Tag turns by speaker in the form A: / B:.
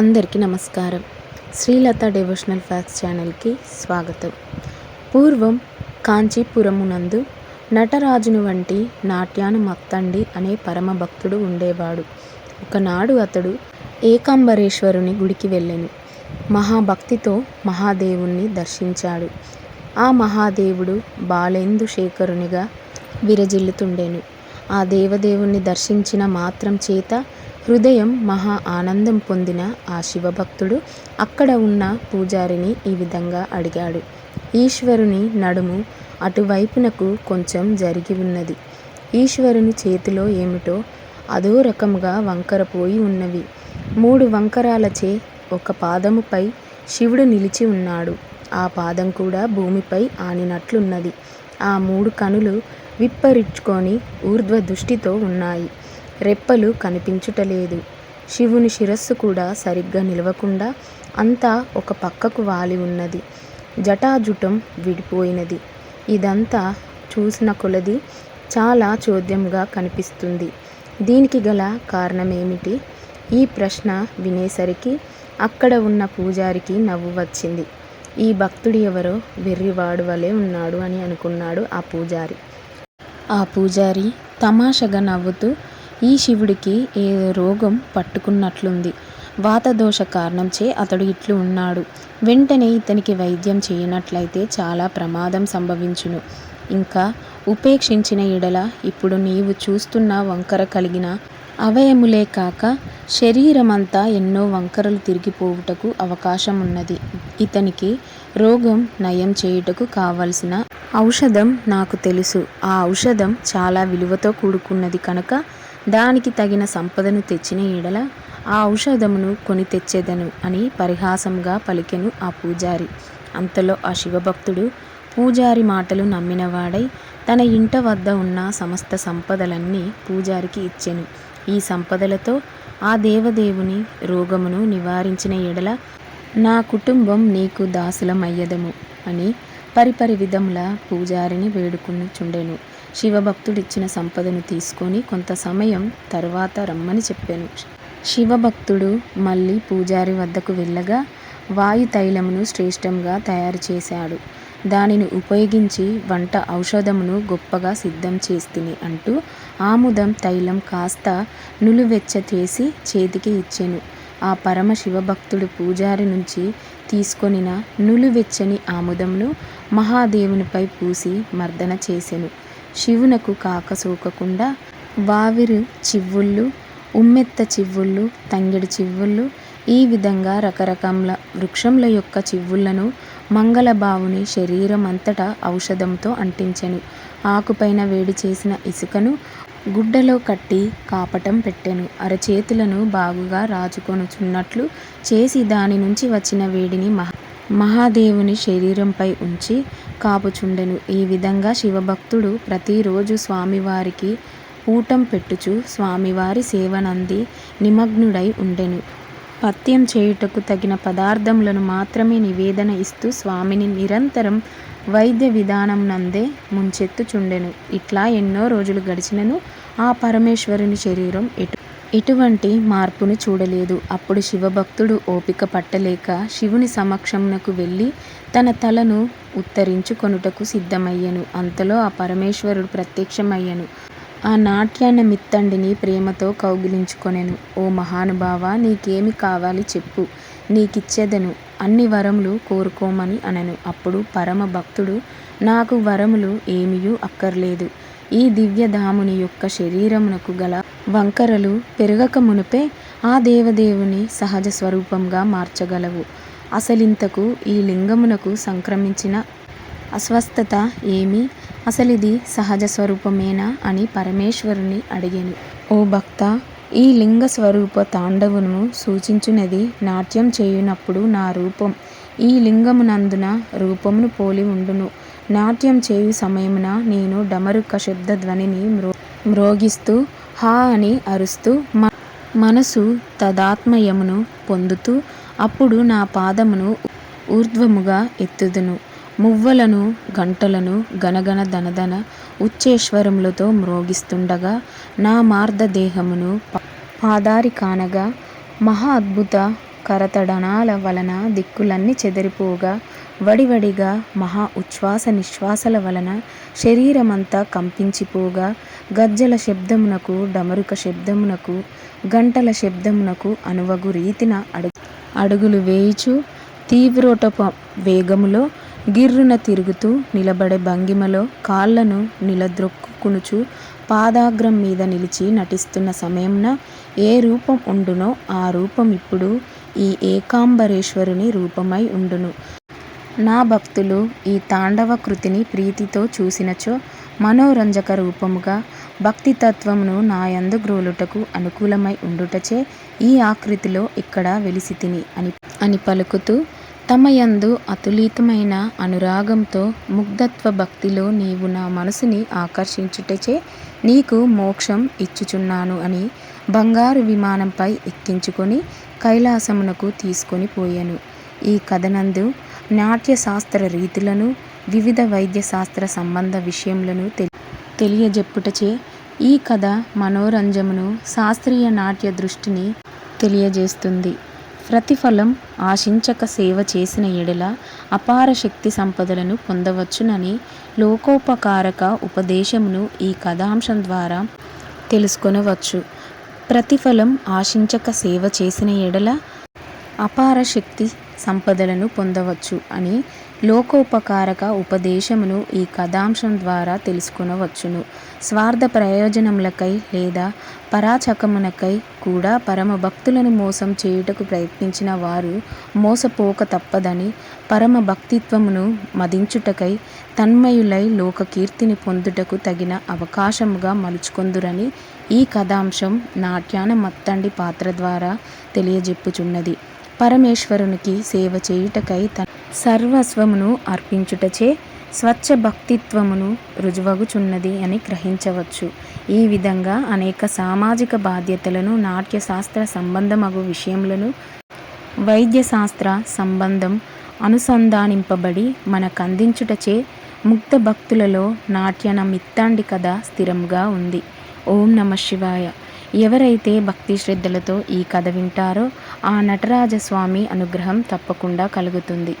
A: అందరికీ నమస్కారం. Srilatha devotional fax ఛానల్కి స్వాగతం. పూర్వం కాంచీపురమునందు నటరాజును వంటి నాట్యాన మత్తండి అనే పరమభక్తుడు ఉండేవాడు. ఒకనాడు అతడు ఏకాంబరేశ్వరుని గుడికి వెళ్ళెను. మహాభక్తితో మహాదేవుణ్ణి దర్శించాడు. ఆ మహాదేవుడు బాలేందు శేఖరునిగా విరజిల్లుతుండెను. ఆ దేవదేవుణ్ణి దర్శించిన మాత్రం చేత హృదయం మహా ఆనందం పొందిన ఆ శివభక్తుడు అక్కడ ఉన్న పూజారిని ఈ విధంగా అడిగాడు. ఈశ్వరుని నడుము అటువైపునకు కొంచెం జరిగి ఉన్నది. ఈశ్వరుని చేతిలో ఏమిటో అదో రకముగా వంకరపోయి ఉన్నవి. మూడు వంకరాలచే ఒక పాదముపై శివుడు నిలిచి ఉన్నాడు. ఆ పాదం కూడా భూమిపై ఆనినట్లున్నది. ఆ మూడు కనులు విప్పరించుకొని ఊర్ధ్వ దృష్టితో ఉన్నాయి. రెప్పలు కనిపించుటలేదు. శివుని శిరస్సు కూడా సరిగ్గా నిలవకుండా అంతా ఒక పక్కకు వాలి ఉన్నది. జటాజుటం విడిపోయినది. ఇదంతా చూసిన కొలది చాలా చోద్యంగా కనిపిస్తుంది. దీనికి గల కారణమేమిటి? ఈ ప్రశ్న వినేసరికి అక్కడ ఉన్న పూజారికి నవ్వు వచ్చింది. ఈ భక్తుడు ఎవరో వెర్రివాడు వలె ఉన్నాడు అని అనుకున్నాడు ఆ పూజారి. ఆ పూజారి తమాషగా నవ్వుతూ ఈ శివుడికి ఏ రోగం పట్టుకున్నట్లుంది? వాతదోష కారణంచే అతడు ఇట్లు ఉన్నాడు. వెంటనే ఇతనికి వైద్యం చేయనట్లయితే చాలా ప్రమాదం సంభవించును. ఇంకా ఉపేక్షించిన ఎడల ఇప్పుడు నీవు చూస్తున్న వంకర కలిగిన అవయములే కాక శరీరమంతా ఎన్నో వంకరలు తిరిగిపోవుటకు అవకాశం ఉన్నది ఇతనికి రోగం నయం చేయుటకు కావలసిన ఔషధం నాకు తెలుసు. ఆ ఔషధం చాలా విలువతో కూడుకున్నది కనుక దానికి తగిన సంపదను తెచ్చిన ఎడల ఆ ఔషధమును కొని తెచ్చేదను అని పరిహాసంగా పలికెను ఆ పూజారి. అంతలో ఆ శివభక్తుడు పూజారి మాటలు నమ్మినవాడై తన ఇంట వద్ద ఉన్న సమస్త సంపదలన్నీ పూజారికి ఇచ్చెను. ఈ సంపదలతో ఆ దేవదేవుని రోగమును నివారించిన ఎడల నా కుటుంబం నీకు దాసులమయ్యదము అని పరిపరి విధముల పూజారిని వేడుకునిచుండెను. శివభక్తుడిచ్చిన సంపదను తీసుకొని కొంత సమయం తరువాత రమ్మని చెప్పాను. శివభక్తుడు మళ్ళీ పూజారి వద్దకు వెళ్ళగా వాయు తైలమును శ్రేష్టంగా తయారు చేశాడు. దానిని ఉపయోగించి వంట ఔషధమును గొప్పగా సిద్ధం చేస్తిని అంటూ ఆముదం తైలం కాస్త నులువెచ్చ చేసి చేతికి ఇచ్చెను. ఆ పరమ శివభక్తుడు పూజారి నుంచి తీసుకొనిన నులువెచ్చని ఆముదమును మహాదేవునిపై పూసి మర్దన చేసెను. శివునకు కాక సోకకుండా వావిరు చివ్వుళ్ళు ఉమ్మెత్త చివ్వుళ్ళు తంగిడి చివ్వుళ్ళు ఈ విధంగా రకరకముల వృక్షముల యొక్క చివ్వులను మంగళబావుని శరీరం అంతటా ఔషధంతో అంటించెను. ఆకుపైన వేడి చేసిన ఇసుకను గుడ్డలో కట్టి కాపటం పెట్టెను. అరచేతులను బాగుగా రాజుకొనుచున్నట్లు చేసి దాని నుంచి వచ్చిన వేడిని మహా మహాదేవుని శరీరంపై ఉంచి కాపుచుండెను. ఈ విధంగా శివభక్తుడు ప్రతిరోజు స్వామివారికి ఊటం పెట్టుచు స్వామివారి సేవనంది నిమగ్నుడై ఉండెను. పత్యం చేయుటకు తగిన పదార్థములను మాత్రమే నివేదన ఇస్తూ స్వామిని నిరంతరం వైద్య విధానం నందే ముంచెత్తుచుండెను. ఇట్లా ఎన్నో రోజులు గడిచినను ఆ పరమేశ్వరుని శరీరం ఎటు ఎటువంటి మార్పును చూడలేదు. అప్పుడు శివభక్తుడు ఓపిక పట్టలేక శివుని సమక్షమునకు వెళ్ళి తన తలను ఉత్తరించుకొనుటకు సిద్ధమయ్యెను. అంతలో ఆ పరమేశ్వరుడు ప్రత్యక్షమయ్యెను. ఆ నాట్యాన్న మిత్తండిని ప్రేమతో కౌగిలించుకొనెను. ఓ మహానుభావ నీకేమి కావాలి చెప్పు. నీకిచ్చెదను. అన్ని వరములు కోరుకోమని అనెను. అప్పుడు పరమ భక్తుడు నాకు వరములు ఏమియూ అక్కర్లేదు. ఈ దివ్యధాముని యొక్క శరీరమునకు గల వంకరలు పెరగక మునుపే ఆ దేవదేవుని సహజ స్వరూపంగా మార్చగలవు. అసలింతకు ఈ లింగమునకు సంక్రమించిన అస్వస్థత ఏమి? అసలిది సహజ స్వరూపమేనా అని పరమేశ్వరుని అడిగాను. ఓ భక్త ఈ లింగ స్వరూప తాండవును సూచించునది నాట్యం చేయునప్పుడు నా రూపం. ఈ లింగమునందున రూపమును పోలి ఉండును. నాట్యం చేయు సమయమున నేను డమరుక శబ్ద ధ్వనిని మ్రో మ్రోగిస్తూ హా అని అరుస్తూ మ మనసు తదాత్మయమును పొందుతూ అప్పుడు నా పాదమును ఊర్ధ్వముగా ఎత్తుదును. మువ్వలను గంటలను గనగన దనదన ఉచ్చేశ్వరములతో మ్రోగిస్తుండగా నా మార్దదేహమును పాదారి కానగా మహా అద్భుత కరతడనాల వలన దిక్కులన్నీ చెదిరిపోగా వడివడిగా మహా ఉచ్ఛ్వాస నిశ్వాసల వలన శరీరమంతా కంపించిపోగా గజ్జల శబ్దమునకు డమరుక శబ్దమునకు గంటల శబ్దమునకు అనువగు రీతిన అడుగు అడుగులు వేయిచు తీవ్రోటప వేగములో గిర్రున తిరుగుతూ నిలబడే భంగిమలో కాళ్ళను నిలద్రొక్కునుచు పాదాగ్రం మీద నిలిచి నటిస్తున్న సమయంన ఏ రూపం ఉండునో ఆ రూపం ఇప్పుడు ఈ ఏకాంబరేశ్వరుని రూపమై ఉండును. నా భక్తులు ఈ తాండవ కృతిని ప్రీతితో చూసినచో మనోరంజక రూపముగా భక్తితత్వమును నాయందు గ్రోలుటకు అనుకూలమై ఉండుటచే ఈ ఆకృతిలో ఇక్కడ వెలిసితిని అని అని పలుకుతూ తమయందు అతులీతమైన అనురాగంతో ముగ్ధత్వ భక్తిలో నీవు నా మనసుని ఆకర్షించుటచే నీకు మోక్షం ఇచ్చుచున్నాను అని బంగారు విమానంపై ఎక్కించుకొని కైలాసమునకు తీసుకొని పోయెను. ఈ కథనందు నాట్యశాస్త్ర రీతులను వివిధ వైద్య శాస్త్ర సంబంధ విషయములను తెలియజెప్పుటచే ఈ కథ మనోరంజమును శాస్త్రీయ నాట్య దృష్టిని తెలియజేస్తుంది. ప్రతిఫలం ఆశించక సేవ చేసిన ఎడల అపార శక్తి సంపదలను పొందవచ్చునని లోకోపకారక ఉపదేశమును ఈ కథాంశం ద్వారా తెలుసుకొనవచ్చు. ప్రతిఫలం ఆశించక సేవ చేసిన ఎడల అపార శక్తి సంపదలను పొందవచ్చు అని లోకోపకారక ఉపదేశమును ఈ కథాంశం ద్వారా తెలుసుకునవచ్చును. స్వార్థ ప్రయోజనములకై లేదా పరాచకమునకై కూడా పరమ భక్తులను మోసం చేయుటకు ప్రయత్నించిన వారు మోసపోక తప్పదని పరమ భక్తిత్వమును మదించుటకై తన్మయులై లోకకీర్తిని పొందుటకు తగిన అవకాశముగా మలుచుకొందురని ఈ కథాంశం నాట్యాన మత్తండి పాత్ర ద్వారా తెలియజెప్పుచున్నది. పరమేశ్వరునికి సేవ చేయుటకై తన సర్వస్వమును అర్పించుటచే స్వచ్ఛ భక్తిత్వమును రుజువగుచున్నది అని గ్రహించవచ్చు. ఈ విధంగా అనేక సామాజిక బాధ్యతలను నాట్యశాస్త్ర సంబంధమగు విషయములను వైద్యశాస్త్ర సంబంధం అనుసంధానింపబడి మనకందించుటచే ముక్త భక్తులలో నాట్యన మిత్తాండి కథ స్థిరంగా ఉంది. ఓం నమ శివాయ. ఎవరైతే భక్తి శ్రద్ధలతో ఈ కథ వింటారో ఆ నటరాజస్వామి అనుగ్రహం తప్పకుండా కలుగుతుంది.